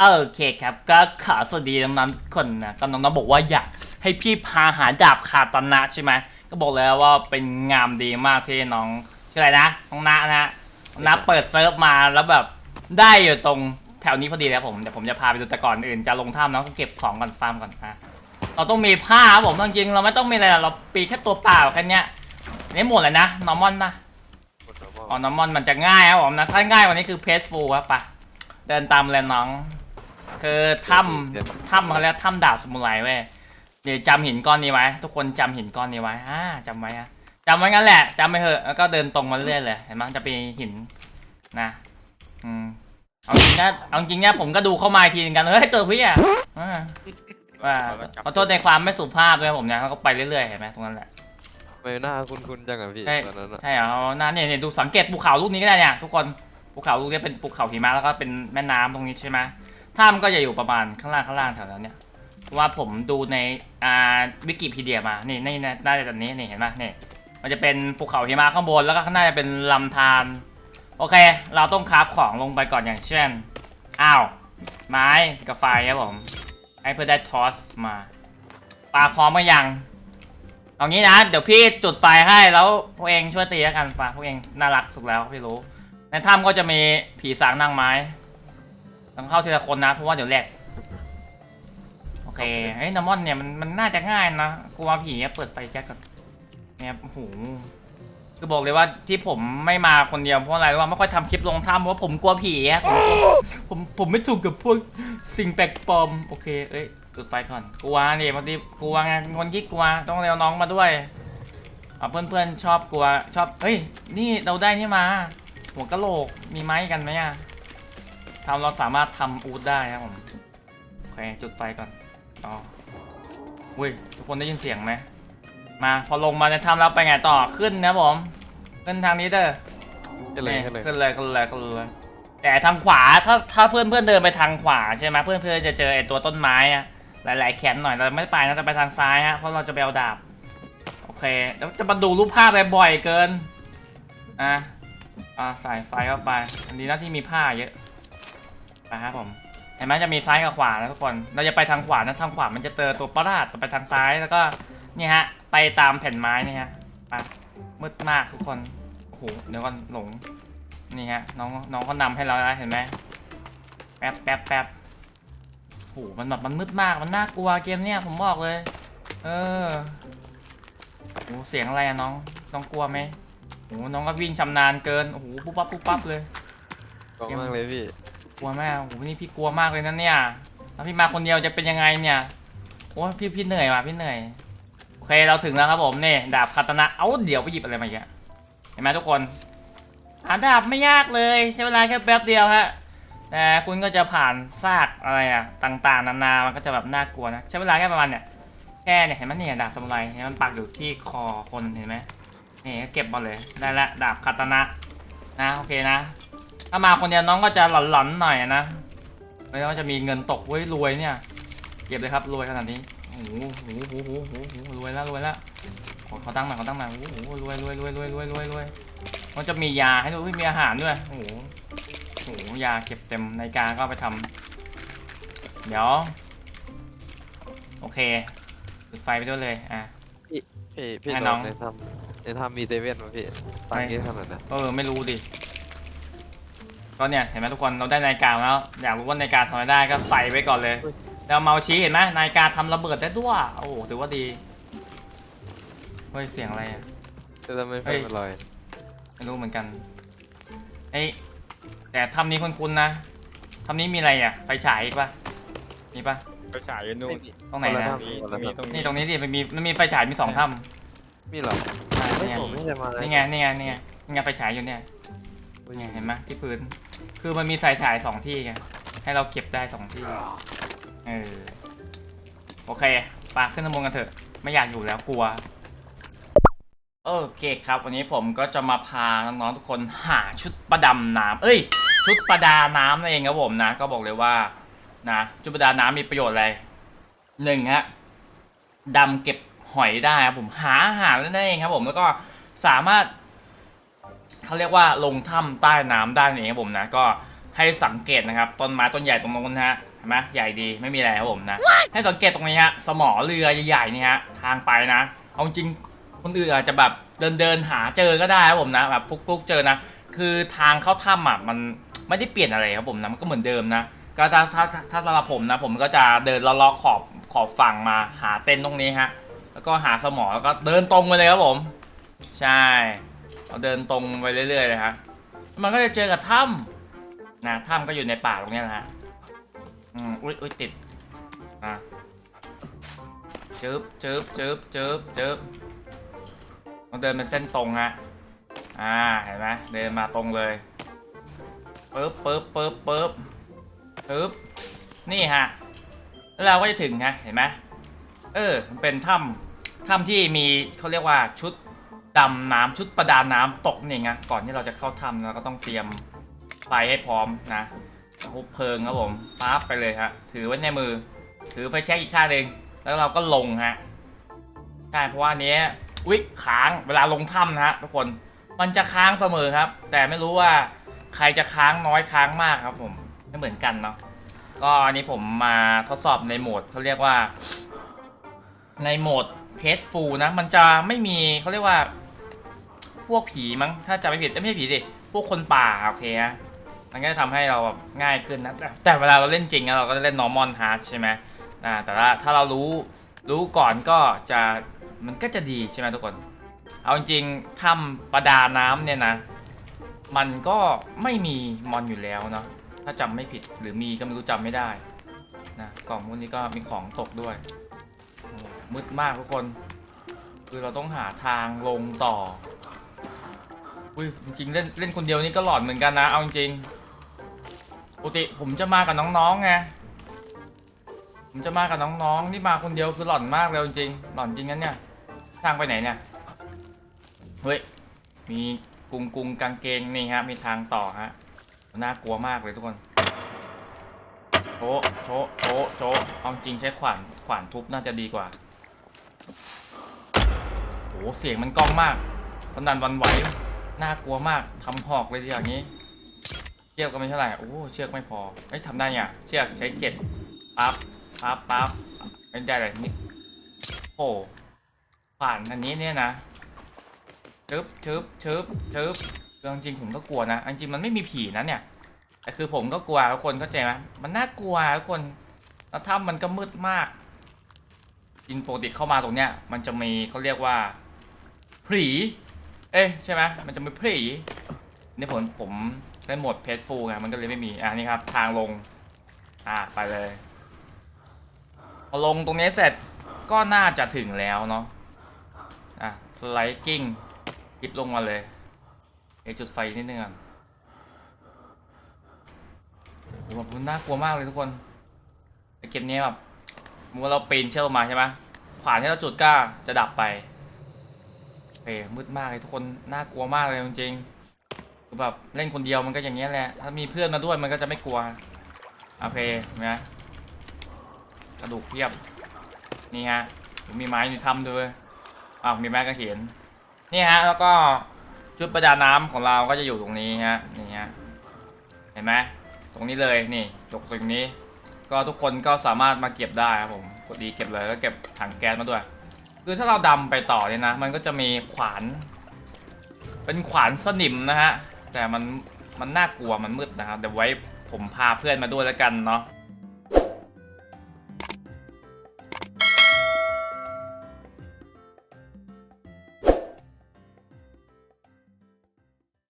โอเคครับก็ขอสวัสดีน้องๆทุกคนนะก็น้องๆบอกว่าอยากให้พี่พาหาดาบคาตานะใช่ไหมก็บอกเลยว่าเป็นงามดีมากที่น้องชื่ออะไรนะน้องนานะน้องนาเปิดเซิร์ฟมาแล้วแบบได้อยู่ตรงแถวนี้พอดีแล้วผมเดี๋ยวผมจะพาไปดูแต่ก่อนอื่นจะลงถ้ำน้องก็เก็บของก่อนฟาร์มก่อนนะเราต้องมีผ้าครับผมจริงๆเราไม่ต้องมีอะไรหรอกเราปีแค่ตัวเปล่าแค่เนี้ยนี่หมดเลยนะนอร์มอนนะอ๋อนอร์มอนมันจะง่ายครับผมนะถ้าง่ายกว่านี้คือเพสฟูครับปะเดินตามเลยน้อง คือถ้ำถ้ำเขาเรียกถ้ำดาบสมุไรเว้ยเดี๋ยวจำหินก้อนนี้ไว้ ทุกคนจำหินก้อนนี้ไว้อ่าจำไว้อะจำไว้งั้นแหละจำไปเถอะแล้วก็เดินตรงมาเรื่อยเลยเห็นไหมจะเป็นหินนะอืมเอาจริงนะเอาจริงเนี่ยผมก็ดูเข้ามาอีกทีนึงกันเฮ้ยเจอพี่อะอ่าว่าขอโทษในความไม่สุภาพด้วยผมเนี่ยเขาก็ไปเรื่อยๆเห็นไหมตรงนั้นแหละไม่น่าคุ้นๆจังอะพี่ใช่ตอนนั้นอะใช่เหรอนั่นเนี่ยเนี่ยดูสังเกตภูเขาลูกนี้ก็ได้เนี่ยทุกคนภูเขาลูกนี้เป็นภูเขาหิมะแล้วก็เป็นแม่น้ำตรงนี้ใช่ไหม ถ้ำก็จะอยู่ประมาณข้างล่างข้างล่างแถวนั้นเนี่ยว่าผมดูในอ่าวิกิพีเดียมา นี่นี่นี่น่าจะแบบนี้นี่เห็นไหมนี่ มันจะเป็นภูเขาหิมะข้างบนแล้วก็ข้างหน้าจะเป็นลำธารโอเค เราต้องคราฟของลงไปก่อนอย่างเช่นอ้าวไม้กับไฟครับผมไอ้เพื่อได้ทอสมาปลาพร้อมก็ยังเอางี้นะ เดี๋ยวพี่จุดไฟให้แล้วพวกเองช่วยตีแล้วกันปะพวกเองน่ารักสุดแล้วพี่รู้ ในถ้ำก็จะมีผีสางนางไม้ ต้องเข้าทีละคนนะเพราะว่าเดี๋ยวแหลกโอเคเฮ้ยนามอนเนี่ยมันมันน่าจะง่ายนะกลัวผีอะเปิดไฟแจ็คก่อนเนี่ยโอ้โหคือบอกเลยว่าที่ผมไม่มาคนเดียวเพราะอะไรรู้ว่าไม่ค่อยทำคลิปลงถ้ำเพราะว่าผมกลัวผีอะผมกลัวผมผมไม่ถูกกับพวกสิ่งแปลกปลอมโอเคเอ้ยจุดไฟก่อนกลัวนี่บางทีกลัวไงคนที่กลัวต้องเรียวน้องมาด้วยเอาเพื่อนๆชอบกลัวชอบเฮ้ยนี่เราได้นี่มา หัวกะโหลกมีไม้กันไหมอะ ทำเราสามารถทำอูดได้ครับผมโอเคจุดไฟก่อนต่ออุ้ยทุกคนได้ยินเสียงไหมมาพอลงมาในถ้ำแล้วไปไงต่อขึ้นนะผมขึ้นทางนี้เด้อก็เลยก็เลยขึ้นเลยขึ้นเลยขึ้นเลยแต่ทางขวาถ้าถ้าเพื่อนเพื่อนเดินไปทางขวาใช่ไหมเพื่อนเพื่อนจะเจอไอ้ตัวต้นไม้อะหลาย ๆ แขนหน่อยเราไม่ไปนะจะไปทางซ้ายฮะเพราะเราจะไปเอาดาบโอเคแล้วจะมาดูรูปภาพไปบ่อยเกินอะอะใส่ไฟเข้าไปอันนี้นะที่มีผ้าเยอะ นะครับผมเห็นไหมจะมีซ้ายกับขวานะทุกคน เราจะไปทางขวานะทางขวามันจะเจอตัวประหลาดต่อไปทางซ้ายแล้วก็เนี่ยฮะ ไปตามแผ่นไม้นี่ฮะไปมืดมากทุกคน โอ้โห เดี๋ยวก่อนหลง นี่ฮะน้องน้องเขานำให้เราแล้วเห็นไหมแป๊บแป๊บแป๊บโอ้โห มันแบบมันมืดมาก มันน่ากลัวเกมเนี้ยผมบอกเลย เออโหเสียงอะไรอะน้อง น้องกลัวไหมโหน้องก็วิ่งชำนาญเกิน โอ้โห ปุ๊บปั๊บปุ๊บปั๊บเลยกองมากเลยพี่ กลัวมากโอ้นี่พี่กลัวมากเลยนะเนี่ยแล้วพี่มาคนเดียวจะเป็นยังไงเนี่ยโอ้พี่พี่เหนื่อยว่ะพี่เหนื่อยโอเคเราถึงแล้วครับผมเนี่ยดาบคาตานะเอ้าเดี๋ยวไปหยิบอะไรมาอีกอะเห็นไหมทุกคนหาดาบไม่ยากเลยใช้เวลาแค่แป๊บเดียวฮะแต่คุณก็จะผ่านซากอะไรอะต่างๆ นานามันก็จะแบบน่ากลัวนะใช้เวลาแค่ประมาณเนี่ยแค่เนี่ยเห็นไหมเนี่ยดาบสมุไรเห็นมันปักอยู่ที่คอคนเห็นไหมนี่ก็เก็บมาเลยได้ละดาบคาตานะนะโอเคนะ ถ้ามาคนเดียวน้องก็จะหลอนๆหน่อยนะไม่ว่าจะมีเงินตกเว้ยรวยเนี่ย เก็บเลยครับรวยขนาดนี้โอ้โหโอ้โหโอ้โหโอ้โหรวยแล้วรวยแล้วขอขอตั้งหน่อยขอตั้งหน่อยโอ้โหรวยรวยรวยรวยรวยรวยรวยมันจะมียาให้ดูมีอาหารด้วยโอ้โหโอ้โหยาเก็บเต็มในกาก็ไปทำเดี๋ยว โอเคจุดไฟไปด้วยเลยอะพี่พี่น้องในถ้ำในถ้ำมีเซเว่นมพี่ตังค์เยอะขนาดนั้นเออไม่รู้ดิ ก็เนี่ยเห็นไหมทุกคนเราได้นาฬิกาแล้วอยากรู้ว่านาฬิกาทำอะไรได้ก็ใส่ไว้ก่อนเลยแล้วเมาส์ชี้เห็นไหมนาฬิกาทำระเบิดได้ด้วยโอ้โหถือว่าดีเฮ้ยเสียงอะไรอะจะทำไมไฟเฮ้ยมันลอยไม่รู้เหมือนกันเอ้ยแต่ทำนี้คุ้นๆนะทำนี้มีอะไรอะไฟฉายอีกปะมีปะไปฉายอยู่นู่นตรงไหนคนละนะถ้ำมีคนละมีถ้ตรงนี่นี้ตรงนี้ดิมันมีมันมีไฟฉายมีสองถ้ำมีเหรอำใช่ไม่นี่ไงผมไม่ได้มานี่ไงนี่ไงนี่ไงนี่ไงไฟฉายอยู่เนี่ย นี่ไงเห็นไหมที่พื้น คือมันมีไฟฉายสองที่ไง ให้เราเก็บได้สองที่ เออ โอเคปาขึ้นน้ำมนต์กันเถอะ ไม่อยากอยู่แล้วกลัว โอเคครับ วันนี้ผมก็จะมาพาน้องๆทุกคนหาชุดประดำน้ำเอ้ย ชุดประดาน้ำนั่นเองครับผมนะ ก็บอกเลยว่า นะ ชุดประดาน้ำมีประโยชน์อะไรหนึ่งฮะดำเก็บหอยได้ครับผมหาอาหารนั่นเองครับผมแล้วก็สามารถ เขาเรียกว่าลงถ้ำใต้น้ำได้นั่นเองครับผมนะ ก็ให้สังเกตนะครับต้นไม้ต้นใหญ่ตรงนู้นนะฮะเห็นไหมใหญ่ดีไม่มีอะไรครับผมนะ ให้สังเกตตรงนี้ฮะสมอเรือใหญ่ๆนี่ฮะทางไปนะเอาจริงคนอื่นอาจจะแบบเดินเดินๆหาเจอก็ได้ครับผมนะแบบฟุกๆเจอนะ คือทางเข้าถ้ำอะมันไม่ได้เปลี่ยนอะไรครับผมนะมันก็เหมือนเดิมนะก็ถ้าถ้าถ้าถ้าสำหรับผมนะผมก็จะเดินเลาะๆขอบขอบฝั่งมาหาเต็นท์ตรงนี้ฮะแล้วก็หาสมอแล้วก็เดินตรงไปเลยครับผม ใช่ เราเดินตรงไปเรื่อยๆเลยฮะ มันก็จะเจอกับถ้ำนะถ้ำก็อยู่ในป่าตรงนี้นะฮะ อืมอุ้ยอุ้ยติดอะจึ๊บจึ๊บจึ๊บจึ๊บจึ๊บเราเดินเป็นเส้นตรงฮะ อ่า เห็นไหมเดินมาตรงเลยปึ๊บปึ๊บปึ๊บปึ๊บปึ๊บ นี่ฮะ แล้วเราก็จะถึงฮะ เห็นไหมเออ มันเป็นถ้ำถ้ำที่มีเขาเรียกว่าชุด ดำน้ำชุดประดาน้ำตกนี่ไงก่อนที่เราจะเข้าถ้ำเราก็ต้องเตรียมไฟให้พร้อมนะฮุบเพลิงครับผมปั๊บไปเลยฮะถือไว้ในมือ ถือไฟแช็กอีกข้างหนึ่งแล้วเราก็ลงฮะใช่เพราะว่านี้อุ๊ยค้างเวลาลงถ้ำนะฮะทุกคนมันจะค้างเสมอครับ แต่ไม่รู้ว่าใครจะค้างน้อยค้างมากครับ ผมไม่เหมือนกันเนาะก็อันนี้ผมมาทดสอบในโหมดเขาเรียกว่า ในโหมด เทสฟูลนะ มันจะไม่มีเขาเรียกว่า พวกผีมั้ง ถ้าจะไม่ผิดไม่ใช่ผีดิพวกคนป่าโอเคฮะมันก็จะทำให้เราแบบง่ายขึ้นนะแต่แต่เวลาเราเล่นจริงอะเราก็จะเล่น normal hard ใช่ไหมอ่าแต่ว่าถ้าเรารู้รู้ก่อนก็จะมันก็จะดีใช่ไหมทุกคน เอาจริงๆถ้ำประดาน้ำเนี่ยนะ มันก็ไม่มีมอนอยู่แล้วเนาะถ้าจำไม่ผิดหรือมีก็ไม่รู้จำไม่ได้นะกล่องพวกนี้ก็มีของตกด้วย มืดมากทุกคน คือเราต้องหาทางลงต่ออุ้ยจริงเล่นเล่นคนเดียวนี่ก็หลอนเหมือนกันนะ เอาจริงปกติผมจะมากับน้องๆไงผมจะมากับน้องๆนี่มาคนเดียวคือหลอนมากเลยจริงหลอนจริงนั้นเนี่ยทางไปไหนเนี่ยเฮ้ยมีกุงกุงกางเกงนี่ฮะมีทางต่อฮะน่ากลัวมากเลยทุกคนโชโชโชโชเอาจริงใช้ขวานขวานทุบน่าจะดีกว่า โหเสียงมันก้องมากสนันวันไหว น่ากลัวมากทำหอกเลยทีอย่างนี้ เชือกก็ไม่เท่าไหร่โอ้เชือกไม่พอเอ้ทำได้เนี่ยเชือกใช้เจ็ดปั๊บปั๊บปั๊บไม่ได้เลยนี่โอ้ผ่านอันนี้เนี่ยนะชึบชึบชึบชึบเรื่องจริงผมก็กลัวนะจริงมันไม่มีผีนะเนี่ยแต่คือผมก็กลัวทุกคนเข้าใจไหมมันน่ากลัวทุกคนแล้วถ้ำมันก็มืดมาก จริงปกติเข้ามาตรงเนี้ย มันจะมีเขาเรียกว่าผีเอ๊ะใช่ไหมมันจะมีผีนี่ผมผมเล่นหมดเพจฟูไงมันก็เลยไม่มีอะนี่ครับ ทางลง อะไปเลยพอลงตรงนี้เสร็จก็น่าจะถึงแล้วเนาะอะสไลด์กิ้งคลิปลงมาเลยเอจุดไฟนิดนึงก่อนโอ้โหมันน่ากลัวมากเลยทุกคนไอเกมนี้แบบ มื่อเราปีนเชือกลงมาใช่ไหมขวานที่เราจุดก็จะดับไปเฮ้ยมืดมากเลยทุกคนน่ากลัวมากเลยจริงๆคือแบบเล่นคนเดียวมันก็อย่างเงี้ยแหละ ถ้ามีเพื่อนมาด้วยมันก็จะไม่กลัว โอเคเห็นไหมกระดูกเพียบ นี่ฮะ มีไม้ในถ้ำด้วยอ้าวมีแม่กระเขียนนี่ฮะ แล้วก็ชุดประดาน้ำของเราก็จะอยู่ตรงนี้ฮะ นี่ฮะ เห็นไหมตรงนี้เลย นี่จกตรงนี้ ก็ทุกคนก็สามารถมาเก็บได้ครับผมกดดีเก็บเลยแล้วเก็บถังแก๊สมาด้วย คือถ้าเราดำไปต่อเนี่ยนะ มันก็จะมีขวาน เป็นขวานสนิมนะฮะ แต่มันมันน่ากลัวมันมืดนะครับเดี๋ยวไว้ผมพาเพื่อนมาด้วยแล้วกันเนาะ